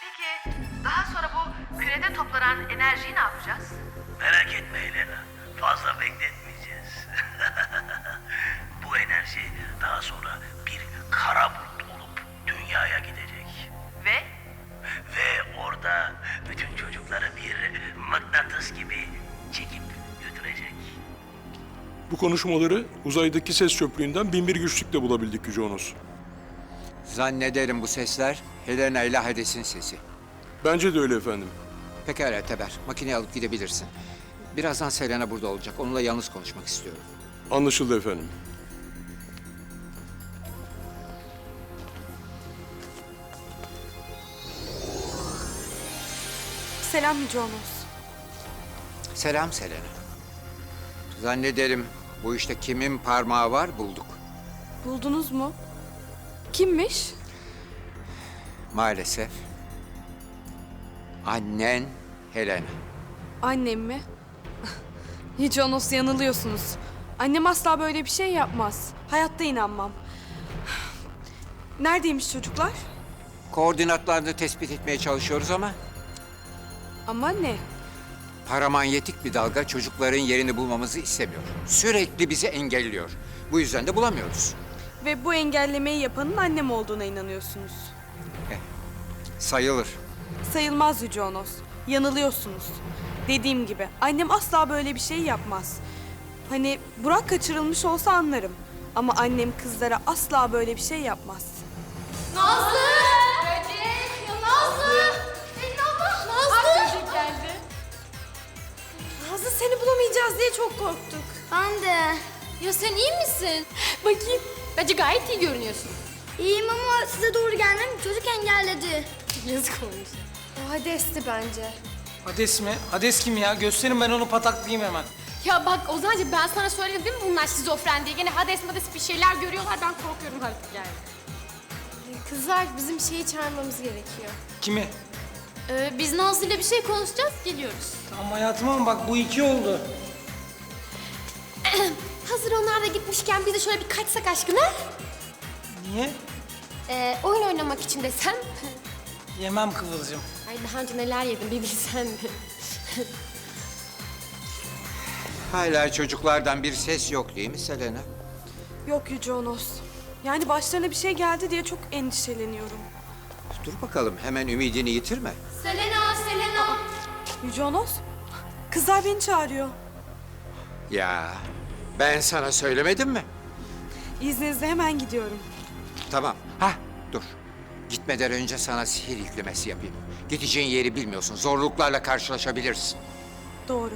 Peki daha sonra bu kürede toplanan enerjiyi ne yapacağız? Merak etme Helena. Fazla bekletmeyeceğiz. Bu enerji daha sonra bir kara bulut olup dünyaya gidecek. Ve Ve orada bütün çocukları bir mıknatıs gibi çekip götürecek. Bu konuşmaları uzaydaki ses çöplüğünden binbir güçlükle bulabildik Yüce Onos. Zannederim bu sesler Helena ile Hades'in sesi. Bence de öyle efendim. Pekala Teber, makineyi alıp gidebilirsin. Birazdan Selena burada olacak. Onunla yalnız konuşmak istiyorum. Anlaşıldı efendim. Selam Yüce. Selam Selena. Zannederim bu işte kimin parmağı var bulduk. Buldunuz mu? Kimmiş? Maalesef. Annen Helena. Annem mi? Yüce Onos yanılıyorsunuz. Annem asla böyle bir şey yapmaz. Hayatta inanmam. Neredeymiş çocuklar? Koordinatlarını tespit etmeye çalışıyoruz ama Ama ne? paramanyetik bir dalga çocukların yerini bulmamızı istemiyor. Sürekli bizi engelliyor. Bu yüzden de bulamıyoruz. Ve bu engellemeyi yapanın annem olduğuna inanıyorsunuz. Sayılır. Sayılmaz Yüce Onos. Yanılıyorsunuz. Dediğim gibi annem asla böyle bir şey yapmaz. Hani Burak kaçırılmış olsa anlarım. Ama annem kızlara asla böyle bir şey yapmaz. Nazlı! Böcek! Ya Nazlı! Selin abla! Nazlı! Böcek geldi. Nazlı seni bulamayacağız diye çok korktuk. Ben de. Ya sen iyi misin? Bakayım. Bence gayet iyi görünüyorsun. İyiyim ama size doğru gelmem çocuk engelledi. Yazık olmuş. O Hades'ti bence. Hades mi? Hades kim ya? Gösterin ben onu pataklayayım hemen. Ya bak Ozan'cığım ben sana söyledim değil mi bunlar şizofren diye. Gene Hades Mades bir şeyler görüyorlar ben korkuyorum artık yani. Kızlar bizim şeyi çağırmamız gerekiyor. Kimi? Ee, biz Nazlı ile bir şey konuşacağız geliyoruz. Tamam hayatım ama bak bu iki oldu. Hazır onlar da gitmişken biz de şöyle bir kaçsak aşkına. Niye? Ee, oyun oynamak için desem. Yemem Kıvılcım. Ay daha önce neler yedim bir bilsen. Hala çocuklardan bir ses yok değil mi Selena? Yok Yüce Onos. Yani başlarına bir şey geldi diye çok endişeleniyorum. Dur bakalım hemen ümidini yitirme. Selena, Selena. Yüce Onos, kızlar beni çağırıyor. Ya ben sana söylemedim mi? İzninizle hemen gidiyorum. Tamam. Ha dur. Gitmeden önce sana sihir yüklemesi yapayım. Gideceğin yeri bilmiyorsun. Zorluklarla karşılaşabilirsin. Doğru.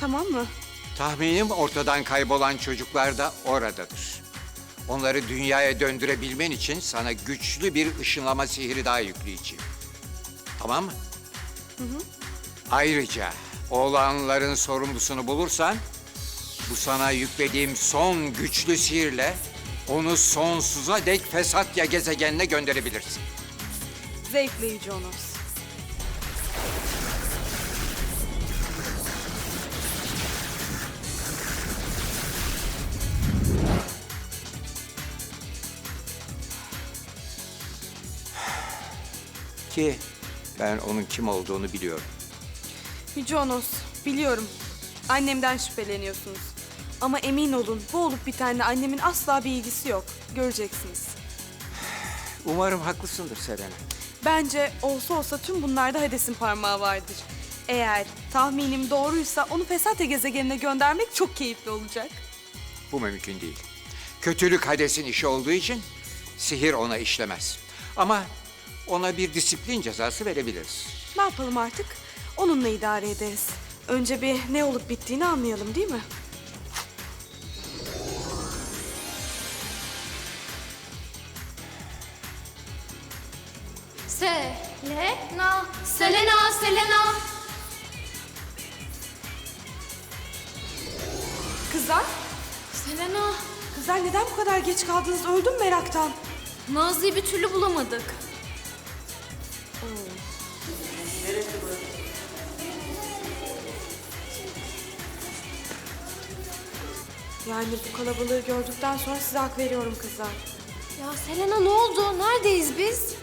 Tamam mı? Tahminim ortadan kaybolan çocuklar da oradadır. Onları dünyaya döndürebilmen için sana güçlü bir ışınlama sihri daha yükleyeceğim. Tamam mı? Ayrıca oğlanların sorumlusunu bulursan bu sana yüklediğim son güçlü sihirle onu sonsuza dek Fesatya gezegenine gönderebilirsin. Zevkle Yüce Onos. Ki ben onun kim olduğunu biliyorum. Yüce Onos, biliyorum. Annemden şüpheleniyorsunuz. Ama emin olun bu olup bitenle annemin asla bir ilgisi yok. Göreceksiniz. Umarım haklısındır Selena. Bence olsa olsa tüm bunlarda Hades'in parmağı vardır. Eğer tahminim doğruysa onu Fesatya gezegenine göndermek çok keyifli olacak. Bu mümkün değil. Kötülük Hades'in işi olduğu için sihir ona işlemez. Ama ona bir disiplin cezası verebiliriz. Ne yapalım artık? Onunla idare ederiz. Önce bir ne olup bittiğini anlayalım değil mi? Selena, Selena, Selena. Kızlar, Selena, kızlar neden bu kadar geç kaldınız? Öldüm meraktan. Nazlı'yı bir türlü bulamadık. Yani bu kalabalığı gördükten sonra size hak veriyorum kızlar. Ya Selena ne oldu? Neredeyiz biz?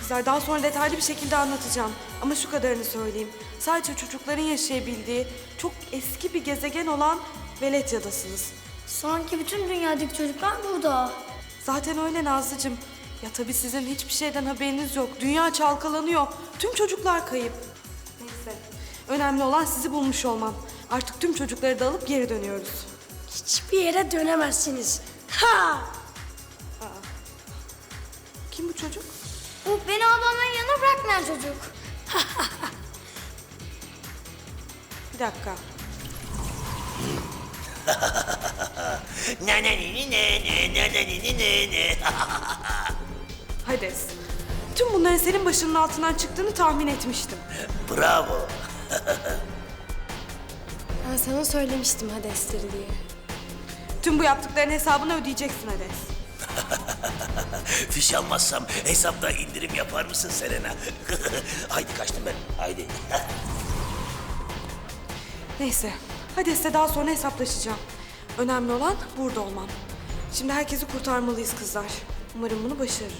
Kızlar daha sonra detaylı bir şekilde anlatacağım. Ama şu kadarını söyleyeyim. Sadece çocukların yaşayabildiği çok eski bir gezegen olan Veletya'dasınız. Sanki bütün dünyadaki çocuklar burada. Zaten öyle Nazlıcığım. Ya tabii sizin hiçbir şeyden haberiniz yok. Dünya çalkalanıyor. Tüm çocuklar kayıp. Neyse. Önemli olan sizi bulmuş olmam. Artık tüm çocukları da alıp geri dönüyoruz. Hiçbir yere dönemezsiniz. Ha! Kim bu çocuk? Bu beni ablamın yanına bırakmayan çocuk. Bir dakika. Ne ne ne ne ne ne ne ne ne ne ne. Hades. Tüm bunların senin başının altından çıktığını tahmin etmiştim. Bravo. Ben sana söylemiştim Hades'tir diye. Tüm bu yaptıkların hesabını ödeyeceksin Hades. Fiş almazsam hesapta indirim yapar mısın Selena? Haydi kaçtım ben. Haydi. Neyse. Hades'le daha sonra hesaplaşacağım. Önemli olan burada olmam. Şimdi herkesi kurtarmalıyız kızlar. Umarım bunu başarırım.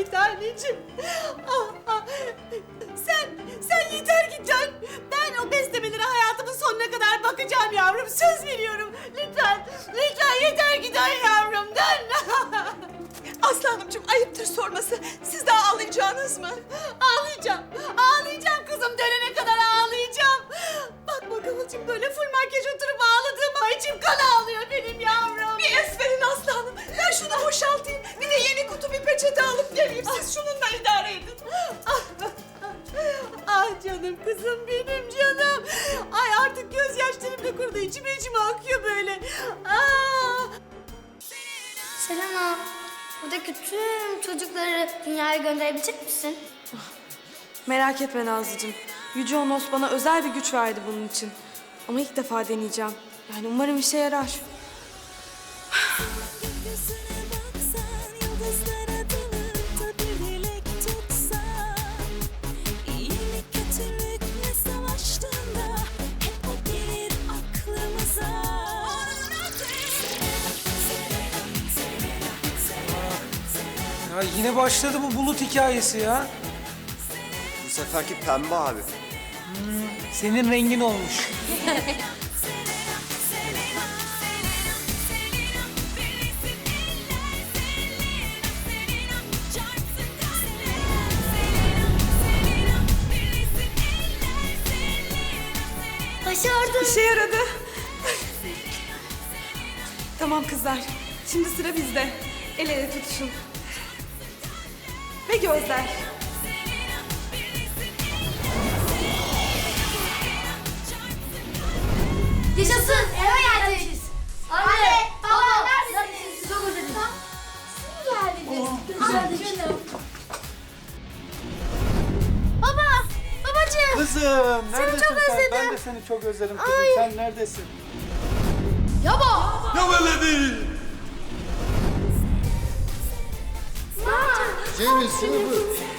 Bir tanecim. Ah, ah. Sen, sen yeter ki dön. Ben o beslemelere hayatımın sonuna kadar bakacağım yavrum. Söz veriyorum. Lütfen, lütfen yeter ki dön yavrum. Dön. Aslanımcığım ayıptır sorması. Siz de ağlayacağınız mı? Ağlayacağım gözyaşlarım da kurudu. İçime içime akıyor böyle. Ah. Selena, buradaki tüm çocukları dünyaya gönderebilecek misin? Merak etme Nazlıcığım. Yüce Onos bana özel bir güç verdi bunun için. Ama ilk defa deneyeceğim. Yani umarım işe yarar. Yine başladı bu bulut hikayesi ya. Bu seferki pembe abi. Senin rengin olmuş. Başardım. İşe yaradı. tamam kızlar. Şimdi sıra bizde. El ele tutuşun. Ve gözler. Yaşasın, eve geldik. Anne, baba, neredesiniz? Çok özledim. Siz geldiniz. Canım. Baba, babacığım. Kızım neredesin çok sen? özledim. Ben de seni çok özledim kızım. Ay. Sen neredesin? Yaba. Ya veledi! James Silva.